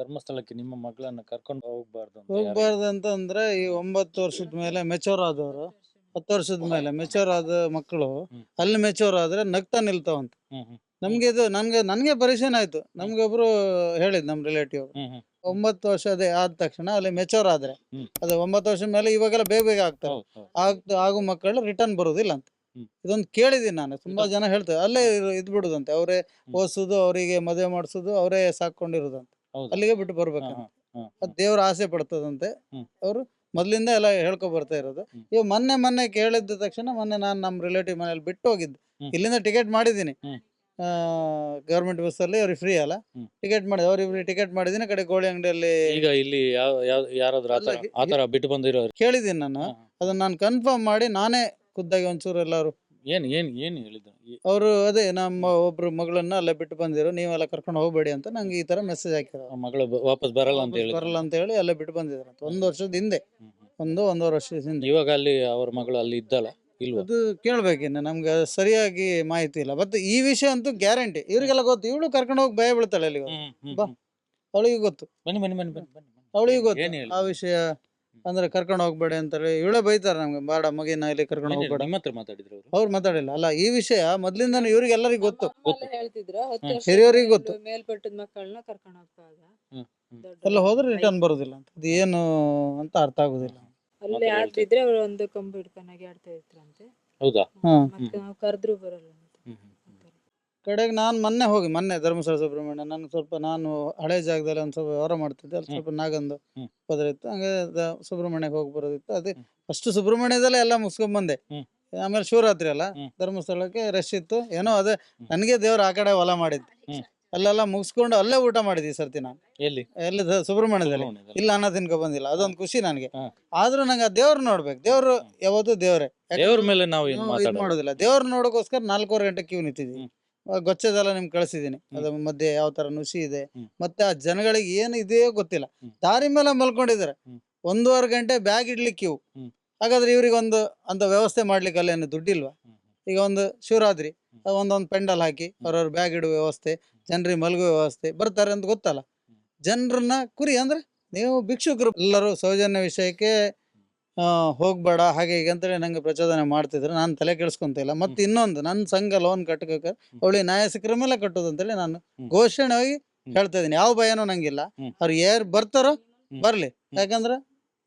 ಧರ್ಮಸ್ಥಳಕ್ಕೆ ನಿಮ್ಮ ಮಗಳನ್ನ ಕರ್ಕೊಂಡು ಹೋಗ್ಬಾರ್ದು ಅಂತ ಅಂದ್ರೆ ಹೋಗ್ಬಾರ್ದು ಅಂತಂದ್ರೆ ಈ ಒಂಬತ್ತು ವರ್ಷದ ಮೇಲೆ ಮೆಚೂರ್ ಆದವರು ಹತ್ತು ವರ್ಷದ ಮೇಲೆ ಮೆಚೂರ್ ಆದ ಮಕ್ಕಳು. ಅಲ್ಲಿ ಮೆಚೂರ್ ಆದ್ರೆ ನಗ್ತಾ ನಿಲ್ತಾವಂತ. ನಮ್ಗೆ ಇದು ನನ್ಗೆ ನನ್ಗೆ ಪರಿಚಯ ಆಯ್ತು. ನಮ್ಗೆ ಒಬ್ರು ಹೇಳಿದ್ ನಮ್ ರಿಲೇಟಿವ್ ಒಂಬತ್ತು ವರ್ಷ ಅದೇ ಆದ ತಕ್ಷಣ ಅಲ್ಲಿ ಮೆಚೂರ್ ಆದ್ರೆ ಅದೇ ಒಂಬತ್ತು ವರ್ಷ ಮೇಲೆ ಇವಾಗೆಲ್ಲ ಬೇಗ ಬೇಗ ಆಗ್ತಾವ ಆಗ್ತಾ ಆಗೋ ಮಕ್ಕಳು ರಿಟರ್ನ್ ಬರುದಿಲ್ಲ ಅಂತ. ಇದೊಂದು ಕೇಳಿದೀನಿ ನಾನು. ತುಂಬಾ ಜನ ಹೇಳ್ತಾರೆ ಅಲ್ಲೇ ಇದ್ಬಿಡುದಂತೆ ಇದ್ ಬಿಡುದಂತೆ ಅವರೇ. ಓದಿಸೋದು ಅವರಿಗೆ ಮದುವೆ ಮಾಡಿಸೋದು ಅವರೇ ಸಾಕೊಂಡಿರೋದಂತೆ ಹೌದು ಅಲ್ಲಿಗೆ ಬಿಟ್ಟು ಬರ್ಬೇಕು ಹಾ, ಹಾ, ದೇವ್ರ ಆಸೆ ಪಡ್ತದಂತೆ ಹ್ಮ್. ಅವರು ಮೊದ್ಲಿಂದ ಎಲ್ಲ ಹೇಳ್ಕೊ ಬರ್ತಾ ಇರೋದು ಹ್ಮ್. ಇವ್ ಮೊನ್ನೆ ಮೊನ್ನೆ ಕೇಳಿದ ತಕ್ಷಣ ಮೊನ್ನೆ ನಾನು ನಮ್ಮ ರಿಲೇಟಿವ್ ಮನೇಲಿ ಬಿಟ್ಟು ಹೋಗಿದ್ದೆ ಹ್ಮ್. ಇಲ್ಲಿಂದ ಟಿಕೆಟ್ ಮಾಡಿದ್ದೀನಿ ಹ್ಮ್. ಗೌರ್ಮೆಂಟ್ ಬಸ್ ಅಲ್ಲಿ ಅವ್ರಿಗೆ ಫ್ರೀ ಅಲ್ಲ ಹ್ಮ್. ಟಿಕೆಟ್ ಮಾಡಿದ ಅವ್ರಿಗೆ ಟಿಕೆಟ್ ಮಾಡಿದ್ದೀನಿ ಕಡೆ ಗೋಳಿ ಅಂಗಡಿಯಲ್ಲಿ ಈಗ ಇಲ್ಲಿ ಯಾವ ಯಾವ ಯಾರಾದ್ರೂ ಆತರ ಅಲ್ಲ, ಆತರ ಬಿಟ್ಟು ಬಂದಿರೋ ಕೇಳಿದ್ದೀನಿ ನಾನು ಹಾ. ಅದನ್ನ ನಾನು ಕನ್ಫರ್ಮ್ ಮಾಡಿ ನಾನೇ ಖುದ್ದಾಗಿ ಒಂಚೂರು ಎಲ್ಲರೂ ಏನ್ ಏನ್ ಏನ್ ಹೇಳಿದ್ರು ಈ- ಅವರು ಅದೇ ನಮ್ಮ ಒಬ್ರು ಮಗಳನ್ನ ಅಲ್ಲೇ ಬಿಟ್ಟು ಬಂದಿರೋ. ನೀವೆಲ್ಲ ಕರ್ಕೊಂಡು ಹೋಗ್ಬೇಡಿ ಅಂತ ನಂಗೆ ಈ ತರ ಮೆಸೇಜ್ ಹಾಕಿರೋ ಆ ಮಗಳು ಬ- ವಾಪಸ್ ಬರಲ್ಲ ಅಂತ ಹೇಳಿ ಬರಲ್ಲ ಅಂತ ಹೇಳಿ ಅಲ್ಲೇ ಬಿಟ್ಟು ಬಂದಿದ್ರು ಒಂದು ವರ್ಷದ ಹಿಂದೆ. ಒಂದು ಒಂದೂವರೆ ವರ್ಷದ ಹಿಂದೆ. ಇವಾಗ ಅಲ್ಲಿ ಅವ್ರ ಮಗಳು ಅಲ್ಲಿ ಇದ್ದಲ್ಲ ಇಲ್ವಾ? ಅದು ಕೇಳ್ಬೇಕಿನ್ನು ನಮ್ಗೆ ಸರಿಯಾಗಿ ಮಾಹಿತಿ ಇಲ್ಲ. ಮತ್ತೆ ಈ ವಿಷಯ ಅಂತೂ ಗ್ಯಾರಂಟಿ ಇವ್ರಿಗೆಲ್ಲ ಗೊತ್ತು. ಇವಳು ಕರ್ಕೊಂಡು ಹೋಗಿ ಭಯ ಬೀಳ್ತಾಳೆ ಅಲ್ಲಿ ಬಾ. ಅವಳಿಗೆ ಗೊತ್ತು. ಬನ್ನಿ ಬನ್ನಿ ಬನ್ನಿ ಬನ್ನಿ ಬನ್ನಿ. ಅವಳಿಗೆ ಏನ್ ಗೊತ್ತು ಹೇಳಿ? ಆ ವಿಷಯ ಅಂದ್ರೆ ಕರ್ಕೊಂಡು ಹೋಗ್ಬೇಡಿ ಅಂತೇಳಿ ಇವಳೇ ಬೈತಾರೆ ನಮ್ಗೆ ಬಾಡ ಮಗಿನ ಇಲ್ಲಿ ಕರ್ಕೊಂಡು? ಹೋಗ್ಬೇಡ ನಿಮ್ಮ ಹತ್ರ ಮಾತಾಡಿದ್ರು ಅವರು ಅವ್ರು ಮಾತಾಡಿಲ್ಲ ಅಲ್ಲ ಈ ವಿಷಯ ಮೊದ್ಲಿಂದ ಇವ್ರಿಗೆಲ್ಲರಿಗೂ ಗೊತ್ತು ಗೊತ್ತು. ಹೇಳ್ತಿದ್ರು ಹತ್ತು. ವರ್ಷ ಹಿರಿಯರಿಗೆ ಗೊತ್ತು. ಮೇಲ್ಪಟ್ಟದ ಮಕ್ಕಳನ್ನ ಕರ್ಕೊಂಡು ಹೋಗ್ತಾಗ ಹ್ಮ್, ಹ್ಮ್. ಎಲ್ಲ ಹೋದ್ರೆ ರಿಟರ್ನ್ ಬರುದಿಲ್ಲ ಅಂತ ಅದು ಏನು ಅಂತ ಅರ್ಥ ಆಗುದಿಲ್ಲ ಅಲ್ಲಿ ಆಡ್ತಿದ್ರೆ ಅವ್ರು ಒಂದು ಕಂಬ ಹಿಡ್ಕೊಂಡಾಗಿ ಆಡ್ತಾ ಇದ್ರಂತೆ ಹೌದಾ ಹ್ಮ್. ಮತ್ತೆ ನಾವು ಕರೆದ್ರು ಬರಲ್ಲ ಅಂತ ಹ್ಮ್, ಹ್ಮ್, ಹ್ಮ್. ಅಂತಾರೆ. ಕಡೆಗೆ ನಾನು ಮೊನ್ನೆ ಹೋಗಿ ಮೊನ್ನೆ ಧರ್ಮಸ್ಥಳ ಸುಬ್ರಹ್ಮಣ್ಯ ನಾನು ಸ್ವಲ್ಪ ನಾನು ಹಳೆ ಜಾಗದಲ್ಲಿ ಒಂದು ಸ್ವಲ್ಪ ವ್ಯವಹಾರ ಮಾಡ್ತಿದ್ದೆ ಅಲ್ಲಿ ಸ್ವಲ್ಪ ನಾಗಂದು. ಪದರ ಇತ್ತು ಹಂಗೆ ದ- ಸುಬ್ರಹ್ಮಣ್ಯಕ್ಕೆ ಹೋಗಿ ಬರೋದಿತ್ತು ಅದೇ. ಫಸ್ಟ್ ಸುಬ್ರಹ್ಮಣ್ಯದಲ್ಲೇ ಎಲ್ಲ ಮುಗಿಸ್ಕೊಂಡ್ ಬಂದೆ ಹ್ಮ್. ಆಮೇಲೆ ಶಿವರಾತ್ರಿ ಅಲ್ಲ ಹ್ಮ್. ಧರ್ಮಸ್ಥಳಕ್ಕೆ ರಶ್ ಇತ್ತು ಏನೋ ಅದೇ ನನಗೆ ದೇವ್ರ ಆ ಕಡೆ ಹೊಲ ಮಾಡಿದ್ದು ಹ್ಮ್. ಅಲ್ಲೆಲ್ಲ ಮುಗಿಸ್ಕೊಂಡು ಅಲ್ಲೇ ಊಟ ಮಾಡಿದ್ವಿ ಈ ಸರ್ತಿ ನಾನು ಎಲ್ಲಿ ಎಲ್ಲಿ ದ- ಸುಬ್ರಹ್ಮಣ್ಯದಲ್ಲಿ ಸುಬ್ರಹ್ಮಣ್ಯದಲ್ಲಿ. ಇಲ್ಲ ಅನ್ನ ತಿನ್ಕೊ ಬಂದಿಲ್ಲ ಅದೊಂದು ಖುಷಿ ನನಗೆ ಹಾ. ಆದ್ರೂ ನಂಗೆ ಆ ದೇವ್ರು ನೋಡ್ಬೇಕು ದೇವ್ರು ಯಾವತ್ತೂ ದೇವ್ರೆ ದೇವ್ರ ಮೇಲೆ ನಾವು ಏನ್ ಮಾತಾಡೋದು ಮಾಡೋದಿಲ್ಲ ದೇವ್ರ ನೋಡೋಕೋಸ್ಕರ ನಾಲ್ಕೂವರೆ ಗಂಟೆ ಕ್ಯೂ ನಿಂತಿದ್ವಿ ಹ್ಮ್. ಗೊಚ್ಚದೆಲ್ಲ ನಿಮ್ಗೆ ಕಳಿಸಿದೀನಿ ಅದ್ರ ಮಧ್ಯೆ ಯಾವ ತರ ನುಸಿ ಇದೆ. ಮತ್ತೆ ಆ ಜನಗಳಿಗೆ ಏನು ಇದೆಯೋ ಗೊತ್ತಿಲ್ಲ. ದಾರಿ ಮೇಲೆ ಮಲ್ಕೊಂಡಿದ್ದಾರೆ. ಒಂದೂವರೆ ಗಂಟೆ ಬ್ಯಾಗ್ ಇಡ್ಲಿಕ್ಕೆ ಇವು. ಹಾಗಾದ್ರೆ ಇವ್ರಿಗೆ ಒಂದು ಅಂತ ವ್ಯವಸ್ಥೆ ಮಾಡ್ಲಿಕ್ಕೆ ಅಲ್ಲೇನು ದುಡ್ಡಿಲ್ವಾ? ಈಗ ಒಂದು ಶಿವರಾತ್ರಿ ಒಂದೊಂದು ಪೆಂಡಲ್ ಹಾಕಿ ಅವ್ರವ್ರ ಬ್ಯಾಗ್ ಇಡುವ ವ್ಯವಸ್ಥೆ ಜನರಿಗೆ ಮಲಗುವ ವ್ಯವಸ್ಥೆ ಬರ್ತಾರೆ ಅಂತ ಗೊತ್ತಲ್ಲ. ಜನರನ್ನ ಕುರಿ ಅಂದ್ರೆ ನೀವು ಭಿಕ್ಷುಕರು. ಎಲ್ಲರೂ ಸೌಜನ್ಯ ವಿಷಯಕ್ಕೆ ಹೋಗ್ಬೇಡ. ಹಾಗೆ ಹೀಗೆ ಅಂತೇಳಿ ನಂಗೆ ಪ್ರಚೋದನೆ ಮಾಡ್ತಿದ್ರು. ನಾನು ತಲೆ ಕೆಡಿಸ್ಕೊಂತ ಇಲ್ಲ. ಮತ್ತೆ ಇನ್ನೊಂದು ನನ್ನ ಸಂಘ ಲೋನ್ ಕಟ್ಟಕ ಅವಳಿ ನ್ಯಾಯ ಸಿಕ್ಕರ ಮೇಲೆ ಕಟ್ಟೋದು ಅಂತೇಳಿ ನಾನು ಘೋಷಣೆ ಹೋಗಿ. ಹೇಳ್ತಾ ಇದ್ದೀನಿ. ಯಾವ ಭಯನೂ ನಂಗಿಲ್ಲ. ಅವ್ರು ಯಾರು ಬರ್ತಾರೋ. ಬರ್ಲಿ. ಯಾಕಂದ್ರೆ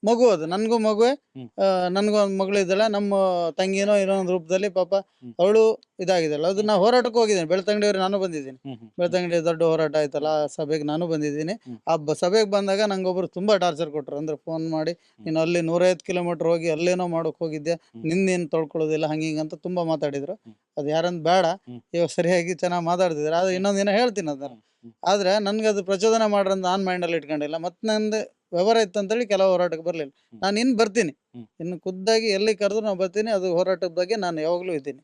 ಮಗು ಅದು. ನನ್ಗೂ ಮಗುವೆ. ಹ್ಮ್. ನನಗೂ ಒಂದು ಮಗಳು ಇದ್ದಾಳೆ. ನಮ್ಮ ತಂಗಿನೋ ಇನ್ನೊಂದು ರೂಪದಲ್ಲಿ ಪಾಪ ಅವಳು ಇದಾಗಿದ್ದಾಳೆ. ಅದು ನಾ ಹೋರಾಟಕ್ಕೆ ಹೋಗಿದ್ದೀನಿ. ಬೆಳ್ತಂಗಡಿಯವ್ರಿಗೆ ನಾನು ಬಂದಿದ್ದೀನಿ. ಬೆಳತಂಗಡಿ ಹ್ಮ್. ಬೆಳ್ತಂಗಡಿ ದೊಡ್ಡ ಹೋರಾಟ ಆಯ್ತಲ್ಲ ಆ ಸಭೆಗೆ ನಾನು ಬಂದಿದ್ದೀನಿ. ಹ್ಮ್. ಆ ಬ ಸಭೆಗೆ ಬಂದಾಗ ನಂಗೊಬ್ರು ಒಬ್ರು ತುಂಬಾ ಟಾರ್ಚರ್ ಕೊಟ್ರು. ಅಂದ್ರೆ ಫೋನ್ ಮಾಡಿ ನೀನು ಅಲ್ಲಿ ನೂರೈವತ್ತು ಕಿಲೋಮೀಟರ್ ಹೋಗಿ ಅಲ್ಲೇನೋ ಮಾಡೋಕೆ ಹೋಗಿದ್ದೆ. ನಿನ್ನೇನು ತೊಳ್ಕೊಳ್ಳೋದಿಲ್ಲ ಹಂಗೆ ಹಿಂಗೆ ಅಂತ ತುಂಬಾ ಮಾತಾಡಿದ್ರು. ಹ್ಮ್. ಅದು ಯಾರಂತ ಬೇಡ. ಹ್ಮ್. ಇವಾಗ ಸರಿಯಾಗಿ ಚೆನ್ನಾಗಿ ಮಾತಾಡ್ತಿದ್ರು. ಅದು ಇನ್ನೊಂದಿನ ದಿನ ಹೇಳ್ತೀನಿ ಅದನ್ನ. ಹ್ಮ್. ಆದ್ರೆ ನನ್ಗೆ ಅದು ಪ್ರಚೋದನೆ ಮಾಡ್ರಂತ ನಾನು ಮೈಂಡಲ್ಲಿ ಇಟ್ಕೊಂಡಿಲ್ಲ. ಮತ್ತೆ ನಂದು ವ್ಯವಹಾರ ಇತ್ತಂತೇಳಿ ಕೆಲವು ಹೋರಾಟಕ್ಕೆ ಬರಲಿಲ್ಲ. ನಾನು ಇನ್ನು ಬರ್ತೀನಿ. ಇನ್ನು ಖುದ್ದಾಗಿ ಎಲ್ಲಿ ಕರೆದ್ರು ನಾನು ಬರ್ತೀನಿ. ಅದು ಹೋರಾಟದ ಬಗ್ಗೆ ನಾನು ಯಾವಾಗಲೂ ಇದ್ದೀನಿ.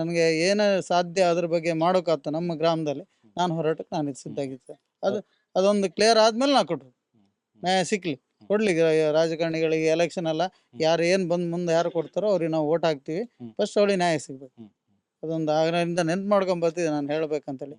ನನಗೆ ಏನು ಸಾಧ್ಯ ಅದ್ರ ಬಗ್ಗೆ ಮಾಡೋಕಾತ ನಮ್ಮ ಗ್ರಾಮದಲ್ಲಿ ನಾನು ಹೋರಾಟಕ್ಕೆ ನಾನು ಸಿದ್ಧಾಗಿದ್ದೆ ಅದು ಅದೊಂದು ಕ್ಲಿಯರ್ ಆದ್ಮೇಲೆ ನಾ ಕೊಟ್ರು. ನ್ಯಾಯ ಸಿಕ್ಲಿ. ಕೊಡ್ಲಿ ರಾಜಕಾರಣಿಗಳಿಗೆ ಎಲೆಕ್ಷನ್ ಎಲ್ಲ ಯಾರು ಏನು ಬಂದು ಮುಂದೆ ಯಾರು ಕೊಡ್ತಾರೋ ಅವ್ರಿಗೆ ನಾವು ಓಟ್ ಹಾಕ್ತೀವಿ. ಫಸ್ಟ್ ಅವಳಿಗೆ ನ್ಯಾಯ ಸಿಗ್ಬೇಕು. ಅದೊಂದು ಆಗ್ರಹದಿಂದ ನೆನ್ಪು ಮಾಡ್ಕೊಂಡ್ ಬರ್ತಿದ್ದೆ ನಾನು ಹೇಳ್ಬೇಕಂತೇಳಿ.